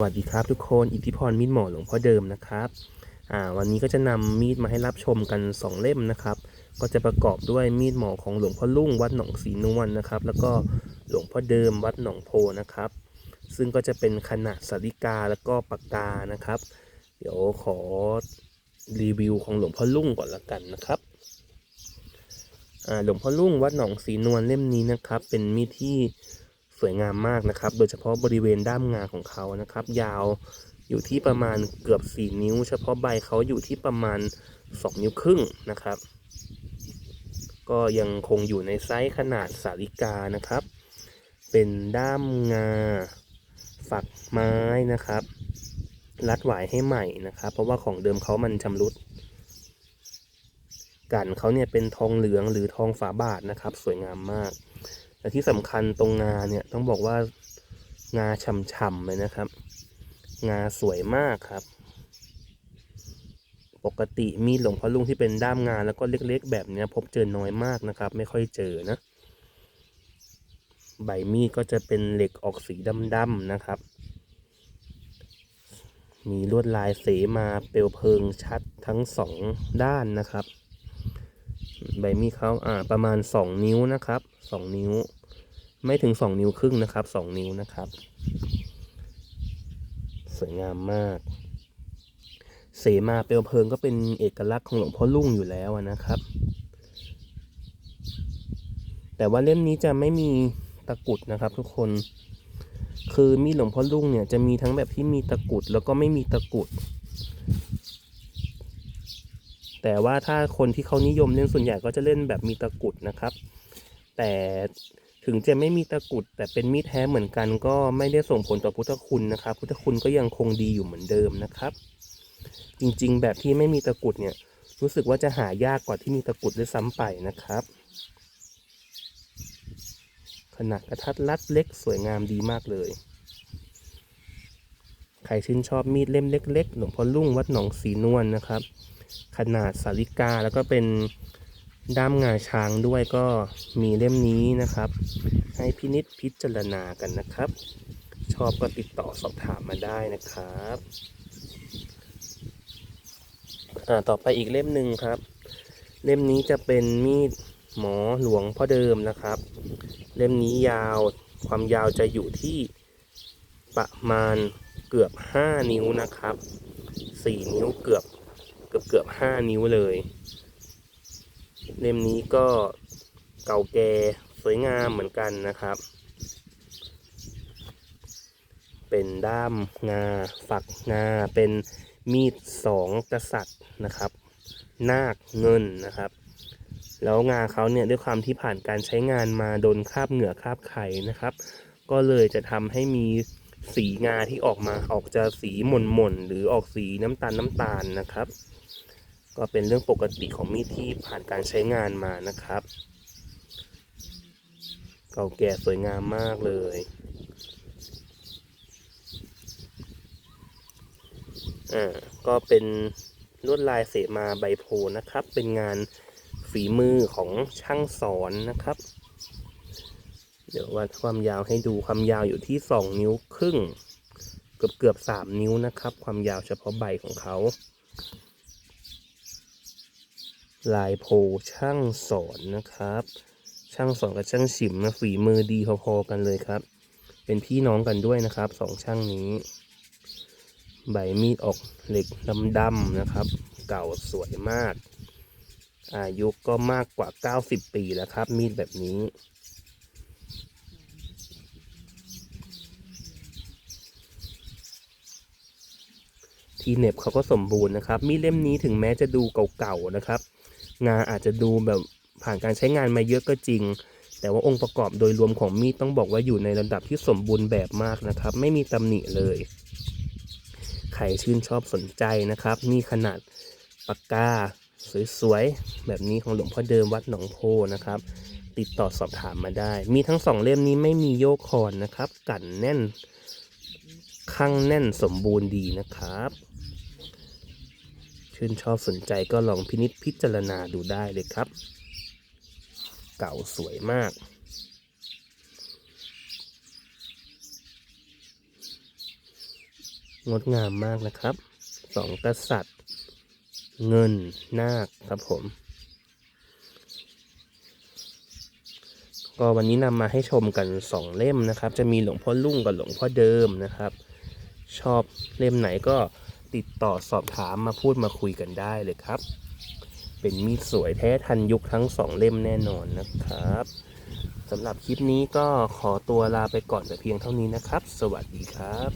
สวัสดีครับทุกคนอิทธิพรมีดหมอหลวงพ่อเดิมนะครับอ่าวันนี้ก็จะนำมีดมาให้รับชมกัน 2 เล่มนะครับ ก็จะประกอบด้วยมีดหมอของหลวงพ่อลุ่งวัดหนองสีนวลนะครับ แล้วก็หลวงพ่อเดิมวัดหนองโพนะครับ ซึ่งก็จะเป็นขนาดสาริกาแล้วก็ปากกานะครับ เดี๋ยวขอรีวิวของหลวงพ่อลุ่งก่อนละกันนะครับหลวงพ่อลุ่งวัดหนองสีนวลเล่มนี้นะครับ เป็นมีดที่ สวยงามมากนะครับ โดยเฉพาะบริเวณด้ามงาของเขานะครับ ยาวอยู่ที่ประมาณเกือบ 4 นิ้ว เฉพาะใบเขาอยู่ที่ประมาณ 2 นิ้วครึ่งนะครับ ก็ยังคงอยู่ในไซส์ขนาดสาริกานะครับ เป็นด้ามงา ฝักไม้นะครับ รัดหวายให้ใหม่นะครับ เพราะว่าของเดิมเขามันชำรุด กันเขาเนี่ยเป็นทองเหลืองหรือทองฝาบาทนะครับ สวยงามมาก และที่สำคัญตรงงาเนี่ยต้องบอกว่างาฉ่ำๆเลยนะครับ งาสวยมากครับ ปกติมีดหลวงพ่อลุงที่เป็นด้ามงาแล้วก็เล็กๆ แบบนี้พบเจอน้อยมากนะครับ ไม่ค่อยเจอนะ ใบมีดก็จะเป็นเหล็กออกสีดำๆนะครับ มีลวดลายเสมาเปลวเพลิงชัดทั้งสองด้านนะครับ ใบมีดเขาอ่าประมาณ 2 นิ้วนะครับ 2 นิ้ว ไม่ถึง 2 นิ้วครึ่งนะครับ 2 นิ้วนะครับ สวยงามมาก เสมาเปลวเพลิงก็เป็นเอกลักษณ์ของหลวงพ่อลุ่งอยู่แล้วนะครับ แต่ว่าเล่มนี้จะไม่มีตะกุดนะครับ ทุกคน คือมีหลวงพ่อลุ่งเนี่ยจะมีทั้งแบบที่มีตะกุดแล้วก็ไม่มีตะกุด แต่ว่าถ้าคนที่เขานิยมเล่นส่วนใหญ่ก็จะเล่นแบบมีตะกุดนะครับ แต่ถึงจะไม่มีตะกุด แต่เป็นมีดแท้เหมือนกัน ก็ไม่ได้ส่งผลต่อพุทธคุณนะครับ พุทธคุณก็ยังคงดีอยู่เหมือนเดิมนะครับ จริงๆ แบบที่ไม่มีตะกุดเนี่ยรู้สึกว่าจะหายากกว่าที่มีตะกุดด้วยซ้ำไปนะครับ ขนาดกระทัดรัดเล็กสวยงามดีมากเลย ใครชื่นชอบมีดเล่มเล็ก ๆ หลวงพ่อลุ่งวัดหนองสีนวลนะครับ ขนาดสาริกา แล้วก็เป็นด้ามงาช้างด้วยก็มีเล่มนี้นะครับ ให้พินิษพิจารณากันนะครับ ชอบก็ติดต่อสอบถามมาได้นะครับอ่าต่อไปอีกเล่มหนึ่งครับ เล่มนี้จะเป็นมีดหมอหลวงพ่อเดิมนะครับ เล่มนี้ยาวความยาวจะอยู่ที่ประมาณเกือบ 5 นิ้วนะครับ 4 นิ้วเกือบ เกือบเกือบห้านิ้วเลย เล่มนี้ก็เก่าแก่สวยงามเหมือนกันนะครับ เป็นด้ามงา ฝักงา เป็นมีดสองกษัตริย์นะครับ นาคเงินนะครับแล้วงาเขาเนี่ยด้วยความที่ผ่านการใช้งานมาโดนคราบเหงื่อคราบไข่นะครับ ก็เลยจะทำให้มีสีงาที่ออกมาออกจะสีหม่นหม่นๆหรือออกสีน้ำตาลน้ำตาลนะครับ ก็เป็นเรื่องปกติของมีดที่ผ่านการใช้งานมานะครับ เก่าแก่สวยงามมากเลย อ่า ก็เป็นลวดลายเสมาใบโพนะครับ เป็นงานฝีมือของช่างสอนนะครับ เดี๋ยววัดความยาวให้ดูความยาวอยู่ที่สองนิ้วครึ่ง เกือบเกือบสามนิ้วนะครับ ความยาวเฉพาะใบของเขา ลายโพช่างสอนนะครับ ช่างสอนกับช่างฉิมนะฝีมือดีพอๆกันเลยครับ เป็นพี่น้องกันด้วยนะครับสองช่างนี้ ใบมีดออกเหล็กดำๆนะครับ เก่าสวยมาก อายุก็มากกว่า 90 ปีแล้วครับ มีดแบบนี้ทีเน็บเขาก็สมบูรณ์นะครับ มีดเล่มนี้ถึงแม้จะดูเก่าๆนะครับ งาอาจจะดูแบบผ่านการใช้งานมาเยอะก็จริง แต่ว่าองค์ประกอบโดยรวมของมีดต้องบอกว่าอยู่ในระดับที่สมบูรณ์แบบมากนะครับ ไม่มีตำหนิเลย ใครชื่นชอบสนใจนะครับ มีขนาดปากกาสวยๆ แบบนี้ของหลวงพ่อเดิมวัดหนองโพนะครับ ติดต่อสอบถามมาได้ มีทั้งสองเล่มนี้ไม่มีโยกคอนนะครับ กันแน่นข้างแน่นสมบูรณ์ดีนะครับ ชื่นชอบสนใจก็ลองพินิจพิจารณาดูได้เลยครับ เก่าสวยมาก งดงามมากนะครับ สองกษัตริย์ เงินนาคครับผม ก็วันนี้นำมาให้ชมกันสองเล่มนะครับ จะมีหลวงพ่อลุ่งกับหลวงพ่อเดิมนะครับ ชอบเล่มไหนก็ ติดต่อสอบถามมาพูดมาคุยกันได้เลยครับ เป็นมีดสวยแท้ทันยุคทั้งสองเล่มแน่นอนนะครับสำหรับคลิปนี้ก็ขอตัวลาไปก่อนแต่เพียงเท่านี้นะครับ สวัสดีครับ